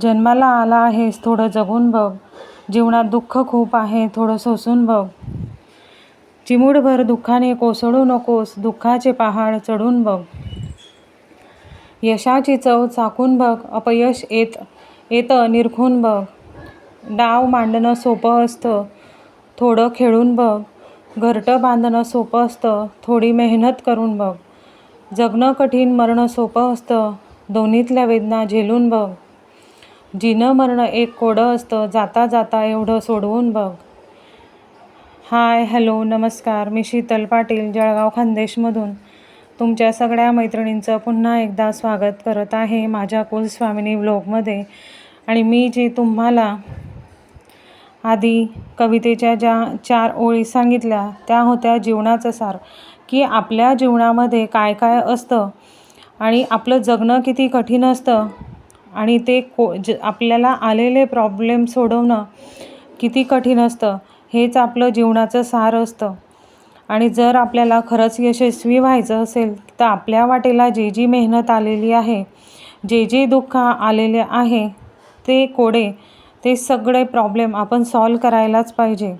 जन्माला आला आहेस थोडं जगून बघ. जीवनात दुःख खूप आहे थोडं सोसून बघ. चिमुडभर दुःखाने कोसळू नकोस दुःखाचे पहाड चढून बघ. यशाची चव चाकून बघ अपयश येत येतं निरखून बघ. डाव मांडणं सोपं असतं थोडं खेळून बघ. घरटं बांधणं सोपं असतं थोडी मेहनत करून बघ. जगणं कठीण मरणं सोपं असतं दोन्हीतल्या वेदना झेलून बघ. जिणं मरणं एक कोडं असतं जाता जाता एवढं सोडवून बघ. हाय हॅलो नमस्कार. मी शीतल पाटील जळगाव खानदेशमधून. तुमच्या सगळ्या मैत्रिणींचं पुन्हा एकदा स्वागत करत आहे माझ्या कुलस्वामिनी ब्लॉगमध्ये आणि मी जे तुम्हाला आधी कवितेच्या ज्या चार ओळी सांगितल्या त्या होत्या जीवनाचं सार. की आपल्या जीवनामध्ये काय काय असतं आणि आपलं जगणं किती कठीण असतं आणि ते को ज आपल्याला आलेले प्रॉब्लेम सोडवणं किती कठीण असतं हेच आपलं जीवनाचं सार असतं. आणि जर आपल्याला खरंच यशस्वी व्हायचं असेल तर आपल्या वाटेला जी जी मेहनत आलेली आहे जे जे दुःख आलेले आहे ते कोडे ते सगळे प्रॉब्लेम आपण सॉल्व करायलाच पाहिजे.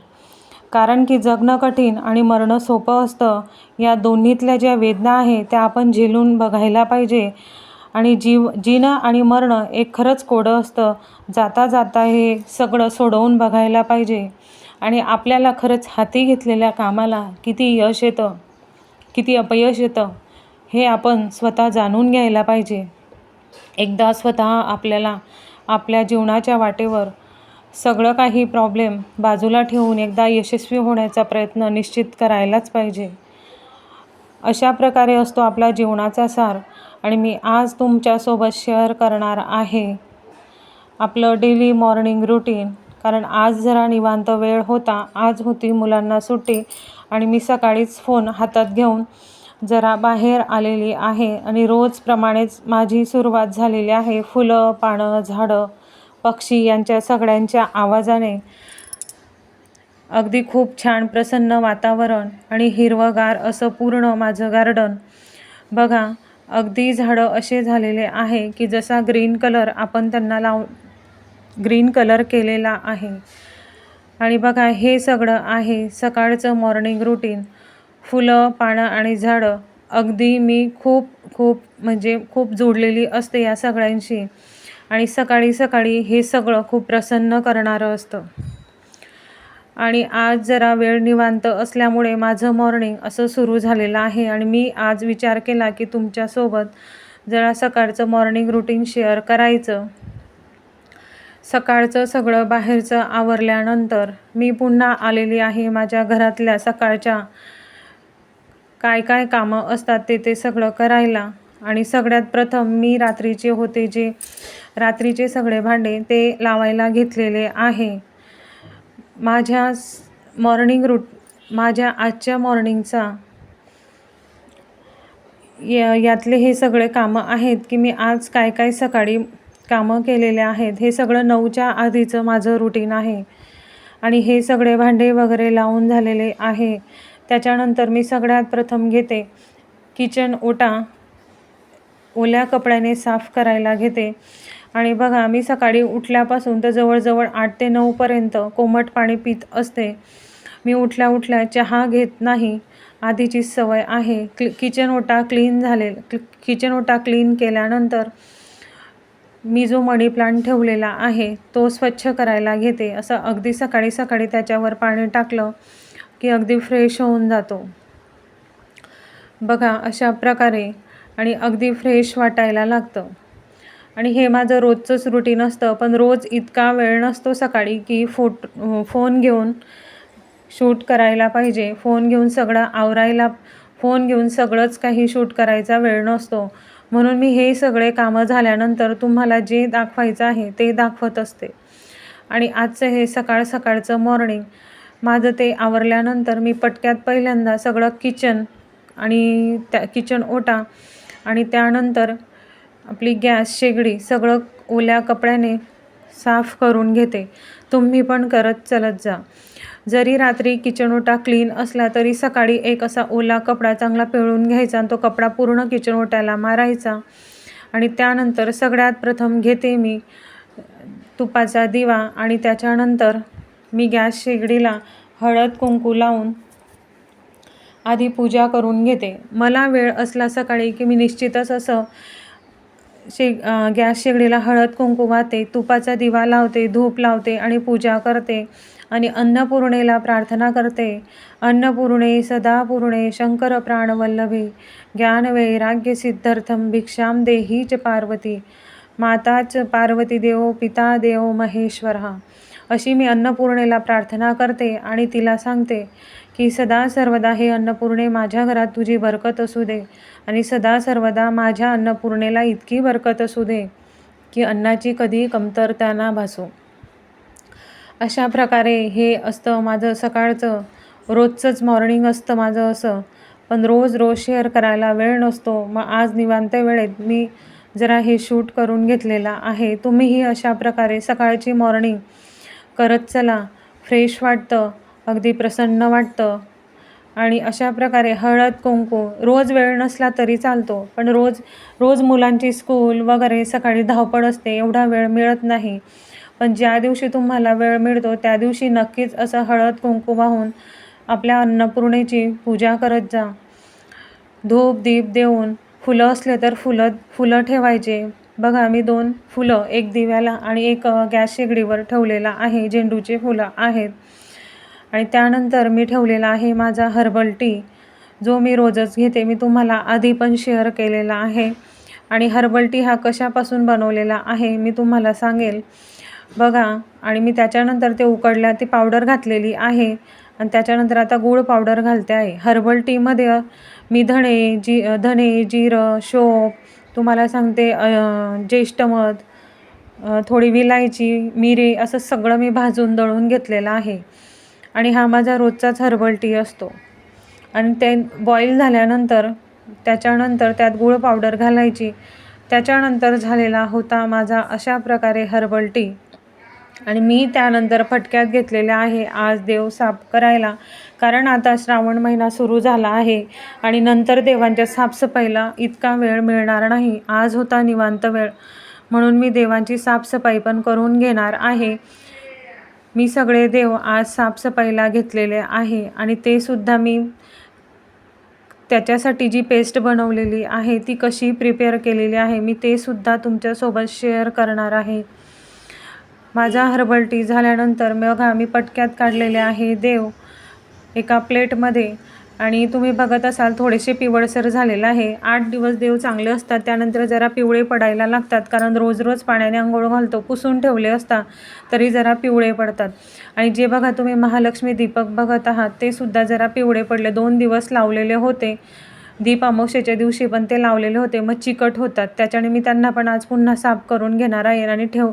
कारण की जगणं कठीण आणि मरणं सोपं असतं या दोन्हीतल्या ज्या वेदना आहे त्या आपण झेलून बघायला पाहिजे. आणि जीव जीणं आणि मरणं एक खरंच कोडं असतं. जाता जाता हे सगळं सोडवून बघायला पाहिजे. आणि आपल्याला खरंच हाती घेतलेल्या कामाला किती यश येतं किती अपयश येतं हे आपण स्वतः जाणून घ्यायला पाहिजे. एकदा स्वतः आपल्याला आपल्या जीवनाच्या वाटेवर सगळं काही प्रॉब्लेम बाजूला ठेवून एकदा यशस्वी होण्याचा प्रयत्न निश्चित करायलाच पाहिजे. अशा प्रकारे असतो आपला जीवनाचा सार. आणि मी आज तुमच्यासोबत शेअर करणार आहे आपलं डेली मॉर्निंग रुटीन कारण आज जरा निवांत वेळ होता. आज होती मुलांना सुट्टी आणि मी सकाळीच फोन हातात घेऊन जरा बाहेर आलेली आहे आणि रोजप्रमाणेच माझी सुरुवात झालेली आहे. फुलं पानं झाडं पक्षी यांच्या सगळ्यांच्या आवाजाने. अगदी खूप छान प्रसन्न वातावरण आणि हिरवंगार असं पूर्ण माझं गार्डन बघा अगदी झाडं असे झालेले आहे की जसा ग्रीन कलर आपण त्यांना लाव ग्रीन कलर केलेला आहे. आणि बघा हे सगळं आहे सकाळचं मॉर्निंग रुटीन फुलं पानं आणि झाडं. अगदी मी खूप खूप म्हणजे खूप जोडलेली असते या सगळ्यांशी. आणि सकाळी सकाळी हे सगळं खूप प्रसन्न करणारं असतं. आणि आज जरा वेळ निवांत असल्यामुळे माझं मॉर्निंग असं सुरू झालेलं आहे आणि मी आज विचार केला की तुमच्यासोबत जरा सकाळचं मॉर्निंग रुटीन शेअर करायचं. सकाळचं सगळं बाहेरचं आवरल्यानंतर मी पुन्हा आलेली आहे माझ्या घरातल्या सकाळच्या काय काय कामं असतात ते ते सगळं करायला. आणि सगळ्यात प्रथम मी रात्रीचे होते जे रात्रीचे सगळे भांडे ते लावायला घेतलेले आहे. माझ्या मॉर्निंग रूट माझ्या आजच्या मॉर्निंगचा या यातले हे सगळे कामं आहेत की मी आज काय काय सकाळी कामं केलेले आहेत हे सगळं नऊच्या आधीचं माझं रुटीन आहे. आणि हे सगळे भांडे वगैरे लावून झालेले आहे. त्याच्यानंतर मी सगळ्यात प्रथम घेते किचन ओटा ओल्या कपड्याने साफ करायला घेते. आणि बघा मी सकाळी उठल्यापासून तर जवळजवळ आठ ते नऊपर्यंत कोमट पाणी पित असते. मी उठल्या उठल्या चहा घेत नाही. आधीची सवय आहे. क्लि किचन ओटा क्लीन झाले किचन ओटा क्लीन केल्यानंतर मी जो मनी प्लांट ठेवलेला आहे तो स्वच्छ करायला घेते. असं अगदी सकाळी सकाळी त्याच्यावर पाणी टाकलं की अगदी फ्रेश होऊन जातो. बघा अशा प्रकारे आणि अगदी फ्रेश वाटायला लागतं. आणि हे माझं रोजचंच रुटीन असतं. पण रोज इतका वेळ नसतो सकाळी की फोट फोन घेऊन शूट करायला पाहिजे. फोन घेऊन सगळं आवरायला फोन घेऊन सगळंच काही शूट करायचा वेळ नसतो. म्हणून मी हे सगळे कामं झाल्यानंतर तुम्हाला जे दाखवायचं आहे ते दाखवत असते. आणि आजचं हे सकाळ सकाळचं मॉर्निंग माझं ते आवरल्यानंतर मी पटक्यात पहिल्यांदा सगळं किचन आणि त्या किचन ओटा आणि त्यानंतर आपली गॅस शेगडी सगळं ओल्या कपड्याने साफ करून घेते. तुम्ही पण करत चलत जा. जरी रात्री किचन ओटा क्लीन असला तरी सकाळी एक असा ओला कपडा चांगला पिळून घ्यायचा आणि तो कपडा पूर्ण किचन ओट्याला मारायचा. आणि त्यानंतर सगळ्यात प्रथम घेते मी तुपाचा दिवा आणि त्याच्यानंतर मी गॅस शेगडीला हळद कुंकू लावून आधी पूजा करून घेते. मला वेळ असला सकाळी की मी निश्चितच असं शे गॅस शेगडीला हळद कुंकू वाहते तुपाचा दिवा लावते धूप लावते आणि पूजा करते आणि अन्नपूर्णेला प्रार्थना करते. अन्नपूर्णे सदापूर्णे शंकर प्राणवल्लभे ज्ञान वैराग्य सिद्धार्थम भिक्षाम देही च पार्वती माताच पार्वती देव पिता देव महेश्वर. हा अशी मी अन्नपूर्णेला प्रार्थना करते आणि तिला सांगते की सदा सर्वदा हे अन्नपूर्णे माझ्या घरात तुझी बरकत असू दे आणि सदा सर्वदा माझ्या अन्नपूर्णेला इतकी बरकत असू दे की अन्नाची कधी कमतरता ना भासो. अशा प्रकारे हे असतं माझं सकाळचं रोजचंच मॉर्निंग असतं माझं असं. पण रोज रोज शेअर करायला वेळ नसतो. मग आज निवांत वेळेत मी जरा हे शूट करून घेतलेला आहे. तुम्हीही अशा प्रकारे सकाळची मॉर्निंग करत चला. फ्रेश वाटतं. अगदी प्रसन्न वाटतं. आणि अशा प्रकारे हळद कुंकू रोज वेळ नसला तरी चालतो. पण रोज रोज मुलांची स्कूल वगैरे सकाळी धावपळ असते एवढा वेळ मिळत नाही. पण ज्या दिवशी तुम्हाला वेळ मिळतो त्या दिवशी नक्कीच असं हळद कुंकू वाहून आपल्या अन्नपूर्णेची पूजा करत जा. धूप दीप देऊन फुलं असले तर फुलं फुलं ठेवायचे. बघा मी दोन फुलं एक दिव्याला आणि एक गॅस शेगडीवर ठेवलेला आहे. झेंडूचे फुलं आहेत. आणि त्यानंतर मी ठेवलेला आहे माझा हर्बल टी जो मी रोजच घेते. मी तुम्हाला आधी पण शेअर केलेला आहे. आणि हर्बल टी हा कशापासून बनवलेला आहे मी तुम्हाला सांगेल. बघा आणि मी त्याच्यानंतर ते उकडल्या ती पावडर घातलेली आहे. आणि त्याच्यानंतर आता गूळ पावडर घालते आहे. हर्बल टीमध्ये मी धणे जी धणे जिरं शोप तुम्हाला सांगते ज्येष्ठमध थोडी विलायची मिरे असं सगळं मी भाजून दळून घेतलेलं आहे. आणि हा माझा रोजचाच हर्बल टी असतो. आणि ते बॉईल झाल्यानंतर त्याच्यानंतर त्यात गूळ पावडर घालायची. त्याच्यानंतर झालेला होता माझा अशा प्रकारे हर्बल टी. आणि मी त्यानंतर फटक्यात घेतलेल्या आहे आज देव साफ करायला. कारण आता श्रावण महिना सुरू झाला आहे आणि नंतर देवांच्या साफसफाईला इतका वेळ मिळणार नाही. आज होता निवांत वेळ. म्हणून मी देवांची साफसफाई पण करून घेणार आहे. मी सगळे देव आज साफसफाईला घेतलेले आहे आणि ते सुद्धा मी त्याच्यासाठी जी पेस्ट बनवलेली आहे ती कशी प्रिपेअर केलेली आहे मी ते सुद्धा तुमच्यासोबत शेअर करणार आहे. माझा हर्बल टी झाल्यानंतर मग आम्ही पटक्यात काढलेले आहे देव एका प्लेटमध्ये. आणि तुम्ही बघत असाल थोडेसे पिवळसर झालेलं आहे. आठ दिवस देव चांगले असतात त्यानंतर जरा पिवळे पडायला लागतात कारण रोज रोज पाण्याने आंघोळ घालतो पुसून ठेवले असता तरी जरा पिवळे पडतात. आणि जे बघा तुम्ही महालक्ष्मी दीपक बघत आहात ते सुद्धा जरा पिवळे पडले. दोन दिवस लावलेले होते. दीप अमावस्येच्या दिवशी पण ते लावलेले होते. मग चिकट होतात. त्याच्याने मी त्यांना पण आज पुन्हा साफ करून घेणार आहे आणि ठेव.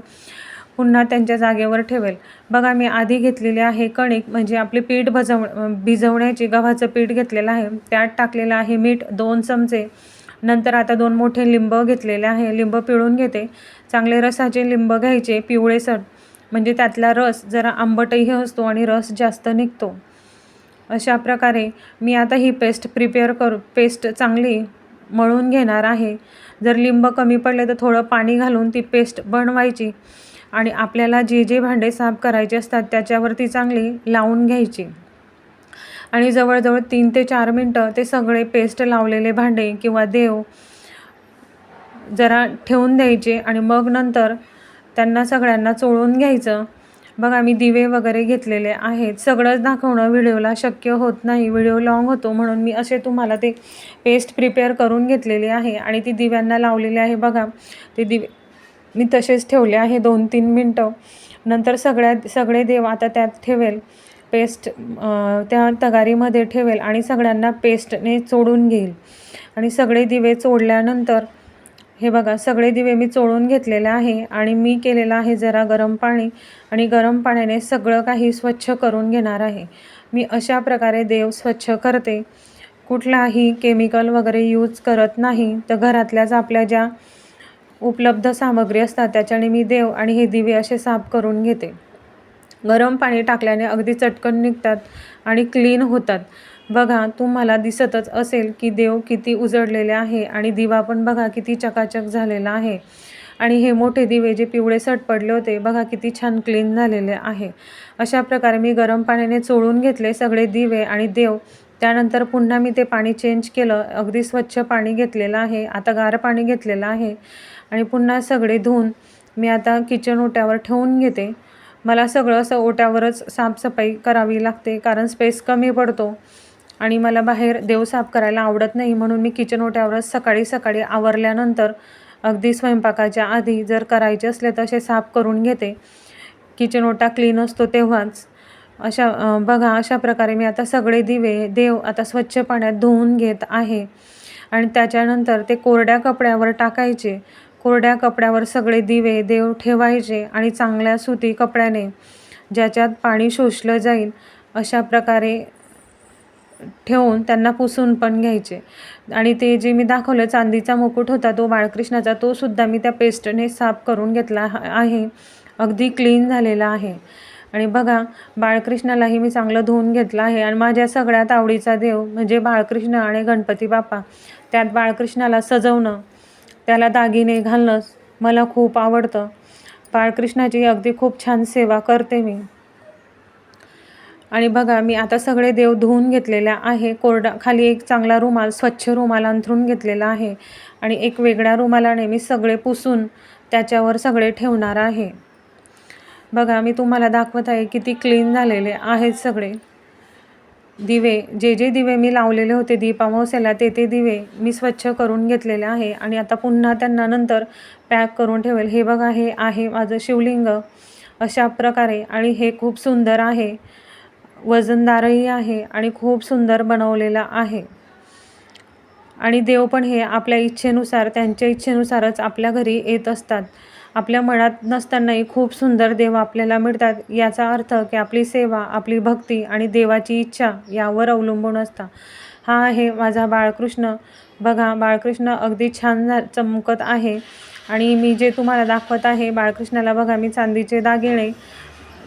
पुन्हा त्यांच्या जागेवर ठेवेल. बघा मी आधी घेतलेले आहे कणिक म्हणजे आपले पीठ भजव भिजवण्याचे गव्हाचं पीठ घेतलेलं आहे. त्यात टाकलेलं आहे मीठ दोन चमचे. नंतर आता दोन मोठे लिंब घेतलेले आहे. लिंब पिळून घेते. चांगले रसाचे लिंब घ्यायचे पिवळेसर म्हणजे त्यातला रस जरा आंबटही असतो आणि रस जास्त निघतो. अशा प्रकारे मी आता ही पेस्ट प्रिपेअर करू पेस्ट चांगली मळून घेणार आहे. जर लिंब कमी पडले तर थोडं पाणी घालून ती पेस्ट बनवायची. आणि आपल्याला जे जे भांडे साफ करायचे असतात त्याच्यावरती चांगली लावून घ्यायची. आणि जवळजवळ तीन ते चार मिनटं ते सगळे पेस्ट लावलेले भांडे किंवा देव जरा ठेवून द्यायचे आणि मग नंतर त्यांना सगळ्यांना चोळून घ्यायचं. बघा मी दिवे वगैरे घेतलेले आहेत. सगळंच दाखवणं व्हिडिओला शक्य होत नाही. व्हिडिओ लॉंग होतो म्हणून मी असे तुम्हाला ते पेस्ट प्रिपेअर करून घेतलेली आहे आणि ती दिव्यांना लावलेली आहे. बघा ते दिवे मी तसेच ठेवले आहे दोन तीन मिनटं. नंतर सगळ्यात सगळे देव आता त्यात ठेवेल. पेस्ट त्या तगारीमध्ये ठेवेल आणि सगळ्यांना पेस्टने चोडून घेईल. आणि सगळे दिवे चोडल्यानंतर हे बघा सगळे दिवे मी चोळून घेतलेले आहे आणि मी केलेलं आहे जरा गरम पाणी आणि गरम पाण्याने सगळं काही स्वच्छ करून घेणार आहे. मी अशा प्रकारे देव स्वच्छ करते. कुठलाही केमिकल वगैरे यूज करत नाही. तर घरातल्याच आपल्या ज्या उपलब्ध सामग्री असतात त्याच्याने मी देव आणि हे दिवे असे साफ करून घेते. गरम पाणी टाकल्याने अगदी चटकन निघतात आणि क्लीन होतात. बघा तुम्हाला दिसतच असेल की देव किती उजळलेले आहे आणि दिवा पण बघा किती चकाचक झालेला आहे. आणि हे मोठे दिवे जे पिवळे सट पडले होते बघा किती छान क्लीन झालेले आहे. अशा प्रकारे मी गरम पाण्याने चोळून घेतले सगळे दिवे आणि देव. त्यानंतर पुन्हा मी ते पाणी चेंज केलं. अगदी स्वच्छ पाणी घेतलेलं आहे. आता गार पाणी घेतलेलं आहे. आणि पुन्हा सगळे धुवून मी आता किचन ओट्यावर ठेवून घेते. मला सगळं असं ओट्यावरच साफसफाई करावी लागते कारण स्पेस कमी पडतो. आणि मला बाहेर देव साफ करायला आवडत नाही म्हणून मी किचन ओट्यावरच सकाळी सकाळी आवरल्यानंतर अगदी स्वयंपाकाच्या आधी जर करायचे असले तर असे साफ करून घेते. किचन ओटा क्लीन असतो तेव्हाच. अशा बघा अशा प्रकारे मी आता सगळे दिवे देव आता स्वच्छ पाण्यात धुवून घेत आहे. आणि त्याच्यानंतर ते कोरड्या कपड्यावर टाकायचे. कोरड्या कपड्यावर सगळे दिवे देव ठेवायचे आणि चांगल्या सुती कपड्याने ज्याच्यात पाणी शोषलं जाईल अशा प्रकारे ठेवून त्यांना पुसून पण घ्यायचे. आणि ते जे मी दाखवलं चांदीचा मुकुट होता तो बाळकृष्णाचा तो सुद्धा मी त्या पेस्टने साफ करून घेतला आहे. अगदी क्लीन झालेला आहे. आणि बघा बाळकृष्णालाही मी चांगलं धुवून घेतलं आहे. आणि माझ्या सगळ्यात आवडीचा देव म्हणजे बाळकृष्ण आणि गणपती बाप्पा. त्यात बाळकृष्णाला सजवणं त्याला दागिने घालणं मला खूप आवडतं. बाळकृष्णाची अगदी खूप छान सेवा करते मी. आणि बघा मी आता सगळे देव धुवून घेतलेल्या आहे. कोरडा खाली एक चांगला रुमाल स्वच्छ रुमाल अंथरून घेतलेला आहे. आणि एक वेगळ्या रुमालाने मी सगळे पुसून त्याच्यावर सगळे ठेवणार आहे. बघा मी तुम्हाला दाखवत आहे किती क्लीन झालेले आहेत सगळे. दिवे जे जे दिवे मी लावलेले होते दीपामावस्याला ते ते दिवे मी स्वच्छ करून घेतलेले आहे आणि आता पुन्हा त्यांना नंतर पॅक करून ठेवेल. हे बघा हे आहे माझं शिवलिंग अशा प्रकारे आणि हे खूप सुंदर आहे. वजनदारही आहे आणि खूप सुंदर बनवलेला आहे. आणि देव पण हे आपल्या इच्छेनुसार त्यांच्या इच्छेनुसारच आपल्या घरी येत असतात. आपल्या मनात नसतानाही खूप सुंदर देव आपल्याला मिळतात. याचा अर्थ की आपली सेवा आपली भक्ती आणि देवाची इच्छा यावर अवलंबून असता हा आहे माझा बाळकृष्ण. बघा बाळकृष्ण अगदी छान चमकत आहे. आणि मी जे तुम्हाला दाखवत आहे बाळकृष्णाला बघा मी चांदीचे दागिने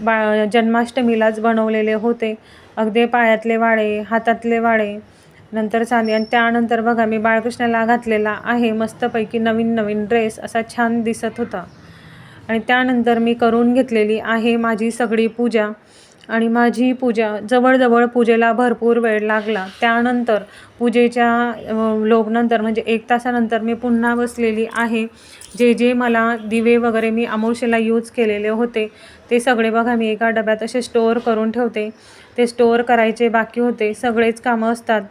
बा जन्माष्टमीलाच बनवलेले होते. अगदी पायातले वाळे हातातले वाळे नंतर चांदी आणि त्यानंतर बघा मी बाळकृष्णाला घातलेला आहे. मस्तपैकी नवीन नवीन ड्रेस असा छान दिसत होता. आणि त्यानंतर मी करून घेतलेली आहे माझी सगळी पूजा. आणि माझी पूजा जवळजवळ पूजेला भरपूर वेळ लागला. त्यानंतर पूजेच्या लोभनंतर लोकनंतर म्हणजे एक तासानंतर मी पुन्हा बसलेली आहे. जे जे मला दिवे वगैरे मी अमोशेला यूज केलेले होते ते सगळे बघा मी एका डब्यात असे स्टोअर करून ठेवते. ते स्टोअर करायचे बाकी होते. सगळेच कामं असतात.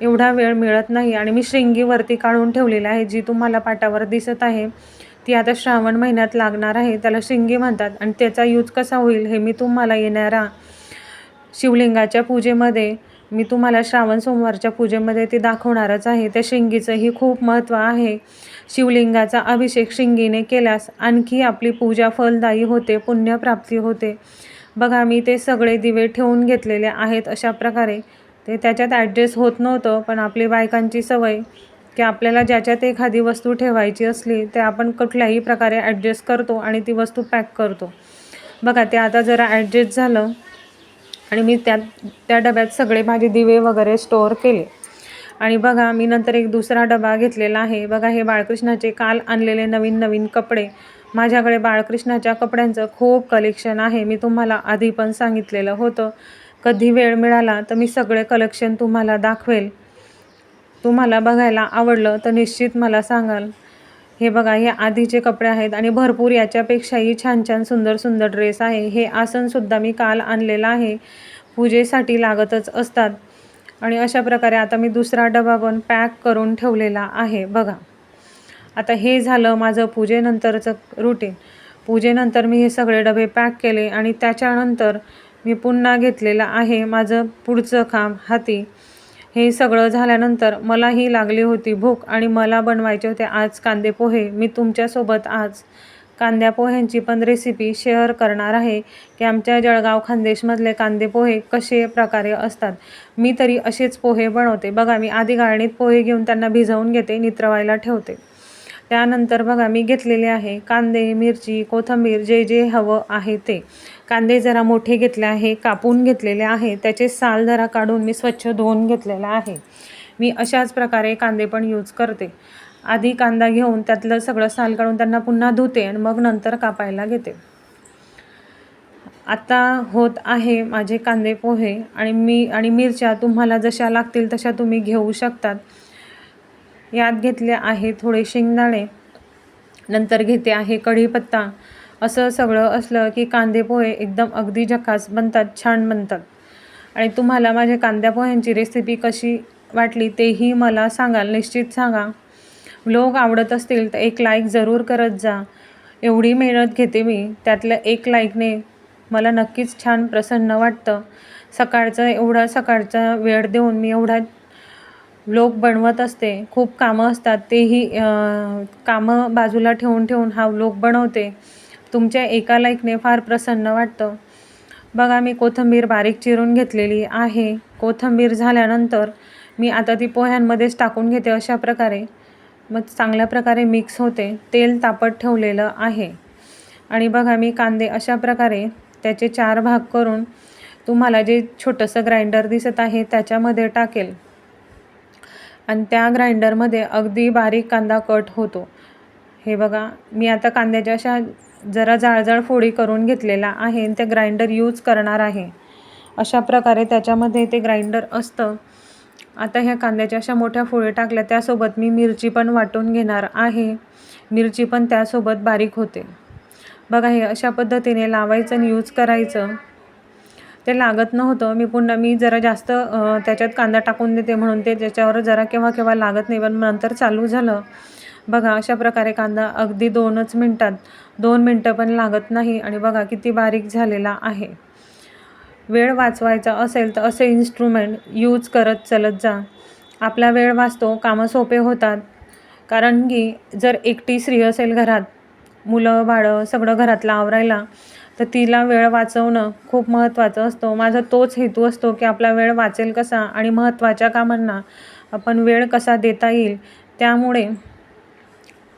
एवढा वेळ मिळत नाही. आणि मी शृंगीवरती काढून ठेवलेली आहे जी तुम्हाला पाटावर दिसत आहे. ती आता श्रावण महिन्यात लागणार आहे त्याला श्रिंगी म्हणतात. आणि त्याचा यूज कसा होईल हे मी तुम्हाला येणारा शिवलिंगाच्या पूजेमध्ये मी तुम्हाला श्रावण सोमवारच्या पूजेमध्ये ते दाखवणारच आहे. त्या शिंगीचंही खूप महत्त्व आहे. शिवलिंगाचा अभिषेक शिंगीने केल्यास आणखी आपली पूजा फलदायी होते पुण्यप्राप्ती होते. बघा मी ते सगळे दिवे ठेवून घेतलेले आहेत अशा प्रकारे. ते त्याच्यात ॲडजस्ट होत नव्हतं पण आपली बायकांची सवय की आपल्याला ज्याच्यात एखादी वस्तू ठेवायची असली ते आपण कुठल्याही प्रकारे ॲडजस्ट करतो आणि ती वस्तू पॅक करतो. बघा ते आता जरा ॲडजस्ट झालं आणि मी त्यात त्या डब्यात सगळे माझे दिवे वगैरे स्टोअर केले. आणि बघा मी नंतर एक दुसरा डबा घेतलेला आहे. बघा हे बाळकृष्णाचे काल आणलेले नवीन नवीन कपडे. माझ्याकडे बाळकृष्णाच्या कपड्यांचं खूप कलेक्शन आहे. मी तुम्हाला आधी पण सांगितलेलं होतं. कधी वेळ मिळाला तर मी सगळे कलेक्शन तुम्हाला दाखवेल. तुम्हाला बघायला आवडलं तर निश्चित मला सांगाल. हे बघा हे आधीचे कपडे आहेत आणि भरपूर याच्यापेक्षाही छान छान सुंदर सुंदर ड्रेस आहे. हे आसनसुद्धा मी काल आणलेलं आहे. पूजेसाठी लागतच असतात. आणि अशा प्रकारे आता मी दुसरा डबा पण पॅक करून ठेवलेला आहे. बघा. आता हे झालं माझं पूजेनंतरचं रुटीन पूजेनंतर मी हे सगळे डबे पॅक केले आणि त्याच्यानंतर मी पुन्हा घेतलेलं आहे माझं पुढचं काम हाती. हे सगळं झाल्यानंतर मलाही लागली होती भूक आणि मला बनवायचे होते आज कांदे पोहे. मी तुमच्यासोबत आज कांद्या पोह्यांची पण रेसिपी शेअर करणार आहे की आमच्या जळगाव खानदेशमधले कांदे पोहे कसे प्रकारे असतात. मी तरी असेच पोहे बनवते. बघा मी आधी गाळणीत पोहे घेऊन त्यांना भिजवून घेते नित्रवायला ठेवते. त्यानंतर बघा मी घेतलेले आहे कांदे मिरची कोथिंबीर जे जे हवं आहे ते. कांदे जरा मोठे घेतले आहे कापून घेतलेले आहे. त्याचे साल जरा काढून मी स्वच्छ धुवून घेतलेला आहे. मी अशाच प्रकारे कांदे पण यूज करते. आधी कांदा घेऊन त्यातलं सगळं साल काढून त्यांना पुन्हा धुते आणि मग नंतर कापायला घेते. आता होत आहे माझे कांदे पोहे आणि मी आणि मिरच्या तुम्हाला जशा लागतील तशा तुम्ही घेऊ शकतात. यात घेतले आहे थोडे शेंगदाणे नंतर घेते आहे कढीपत्ता असं सगळं असलं की कांदे पोहे एकदम अगदी झकास बनतात छान बनतात. आणि तुम्हाला माझ्या कांद्या पोह्यांची रेसिपी कशी वाटली तेही मला सांगाल निश्चित सांगा. व्लॉग आवडत असतील तर एक लाईक जरूर करत जा. एवढी मेहनत घेते मी त्यातल्या एक लाईकने मला नक्कीच छान प्रसन्न वाटतं. सकाळचं एवढा सकाळचा वेळ देऊन मी एवढा व्लॉग बनवत असते. खूप कामं असतात तेही कामं बाजूला ठेवून ठेवून हा व्लॉग बनवते. तुमच्या एका लाईकने फार प्रसन्न वाटतं. बघा मी कोथिंबीर बारीक चिरून घेतलेली आहे. कोथिंबीर झाल्यानंतर मी आता ती पोह्यांमध्येच टाकून घेते अशा प्रकारे. मग चांगल्या प्रकारे मिक्स होते. तेल तापत ठेवलेलं आहे. आणि बघा मी कांदे अशा प्रकारे त्याचे चार भाग करून तुम्हाला जे छोटंसं ग्राइंडर दिसत आहे त्याच्यामध्ये टाकेल. आणि त्या ग्राइंडरमध्ये अगदी बारीक कांदा कट होतो. हे बघा मी आता कांद्याच्या अशा जरा जाळजाळ फोडी करून घेतलेला आहे ते ग्राइंडर यूज करणार आहे. अशा प्रकारे त्याच्यामध्ये ते ग्राइंडर असतं. आता ह्या कांद्याच्या अशा मोठ्या फोडी टाकल्या त्यासोबत मी मिरची पण वाटून घेणार आहे. मिरची पण त्यासोबत बारीक होते. बघा हे अशा पद्धतीने लावायचं आणि यूज करायचं. ते लागत नव्हतं. मी पुन्हा मी जरा जास्त त्याच्यात कांदा टाकून देते म्हणून ते त्याच्यावर जरा केव्हा केव्हा लागत नाही पण नंतर चालू झालं. बघा अशा प्रकारे कांदा अगदी दोनच मिनटात दोन मिनटं पण लागत नाही आणि बघा किती बारीक झालेला आहे. वेळ वाचवायचा असेल तर असे इन्स्ट्रुमेंट यूज करत चलत जा. आपला वेळ वाचतो कामं सोपे होतात. कारण की जर एकटी स्त्री असेल घरात मुलं बाळं सगळं घरातलं आवरायला तर तिला वेळ वाचवणं खूप महत्त्वाचं असतो. माझा तोच हेतू असतो की आपला वेळ वाचेल कसा आणि महत्त्वाच्या कामांना आपण वेळ कसा देता येईल त्यामुळे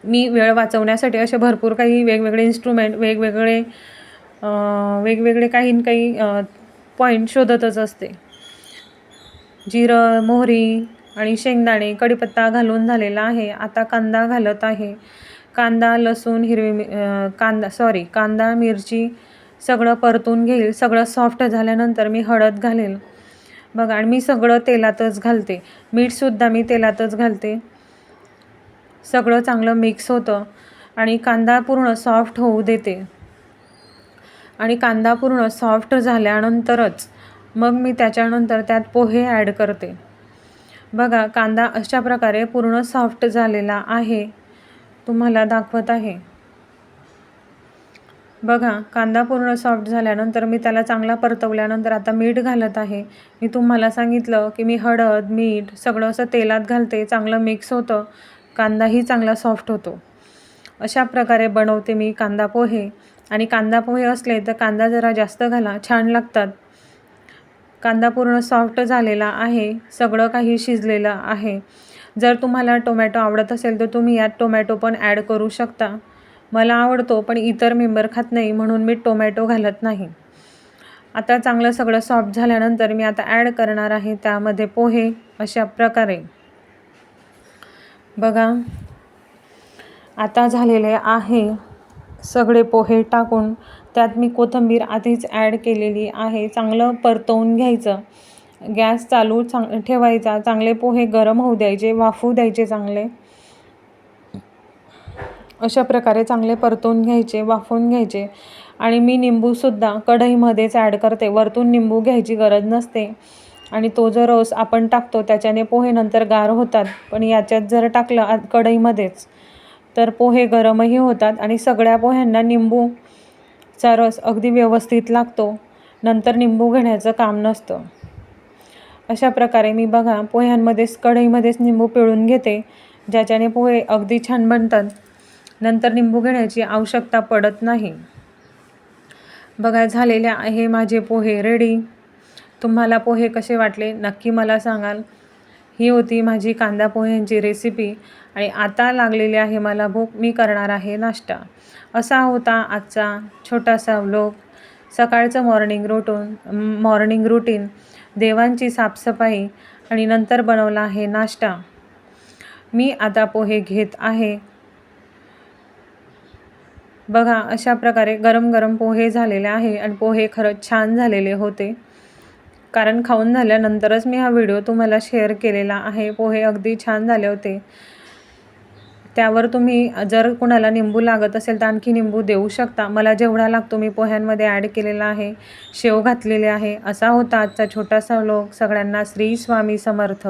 मी वेळ वाचवण्यासाठी असे भरपूर काही वेगवेगळे इन्स्ट्रुमेंट वेगवेगळे वेगवेगळे काही काही पॉईंट शोधतच असते. जिरं मोहरी आणि शेंगदाणे कढीपत्ता घालून झालेला आहे. आता कांदा घालत आहे. कांदा लसूण हिरवी कांदा सॉरी कांदा मिरची सगळं परतून घेईल. सगळं सॉफ्ट झाल्यानंतर मी हळद घालेल. बघा आणि मी सगळं तेलातच घालते. मीठसुद्धा मी तेलातच घालते. सगळं चांगलं मिक्स होतं आणि कांदा पूर्ण सॉफ्ट होऊ देते. आणि कांदा पूर्ण सॉफ्ट झाल्यानंतरच मग मी त्याच्यानंतर त्यात पोहे ॲड करते. बघा कांदा अशा प्रकारे पूर्ण सॉफ्ट झालेला आहे. तुम्हाला दाखवत आहे. बघा कांदा पूर्ण सॉफ्ट झाल्यानंतर मी त्याला चांगला परतवल्यानंतर आता मीठ घालत आहे. मी तुम्हाला सांगितलं की मी हळद मीठ सगळं असं तेलात घालते चांगलं मिक्स होतं. कांदाही चांगला सॉफ्ट होतो. अशा प्रकारे बनवते मी कांदा पोहे. आणि कांदा पोहे असले तर कांदा जरा जास्त घाला छान लागतात. कांदा पूर्ण सॉफ्ट झालेला आहे सगळं काही शिजलेलं आहे. जर तुम्हाला टोमॅटो आवडत असेल तर तुम्ही यात टोमॅटो पण ॲड करू शकता. मला आवडतो पण इतर मेंबर खात नाही म्हणून मी टोमॅटो घालत नाही. आता चांगलं सगळं सॉफ्ट झाल्यानंतर मी आता ॲड करणार आहे त्यामध्ये पोहे अशा प्रकारे. बघा. आता झालेले आहे सगळे पोहे टाकून. त्यात मी कोथिंबीर आधीच ॲड केलेली आहे. चांगलं परतवून घ्यायचं. गॅस चालू चांग ठेवायचा. चांगले पोहे गरम होऊ द्यायचे वाफू द्यायचे चांगले. अशा प्रकारे चांगले परतून घ्यायचे वाफवून घ्यायचे. आणि मी निंबूसुद्धा कढईमध्येच ॲड करते. वरतून निंबू घ्यायची गरज नसते. आणि तो जो रस आपण टाकतो त्याच्याने पोहे नंतर गार होतात. पण याच्यात जर टाकलं कढईमध्येच तर पोहे गरमही होतात आणि सगळ्या पोह्यांना निंबूचा रस अगदी व्यवस्थित लागतो. नंतर निंबू घेण्याचं काम नसतं. अशा प्रकारे मी बघा पोह्यांमध्येच कढईमध्येच निंबू पिळून घेते ज्याच्याने पोहे अगदी छान बनतात. नंतर निंबू घेण्याची आवश्यकता पडत नाही. बघा झालेले आहे माझे पोहे रेडी तुम्हाला पोहे कसे वाटले? नक्की मला सांगाल. ही होती माझी कांदा पोह्यांची रेसिपी आणि आता लागलेली आहे मला भूक. मी करणार आहे नाश्ता. असा होता आजचा छोटासा व्लॉग सकाळचं मॉर्निंग रुटून मॉर्निंग रुटीन देवांची साफसफाई आणि नंतर बनवला आहे नाश्ता. मी आता पोहे घेत आहे. बघा अशा प्रकारे गरम गरम पोहे झालेले आहे आणि पोहे खरंच छान झालेले होते. कारण खाऊन झाल्यानंतरच मी हा व्हिडिओ तुम्हाला शेअर केलेला आहे. पोहे अगदी छान झाले होते. त्यावर तुम्ही जर कुणाला निंबू लागत असेल तर आणखी निंबू देऊ शकता. मला जेवढा लागतो मी पोह्यांमध्ये ॲड केलेला आहे. शेव घातलेले आहे. असा होता आजचा छोटासा लोक सगळ्यांना श्री स्वामी समर्थ.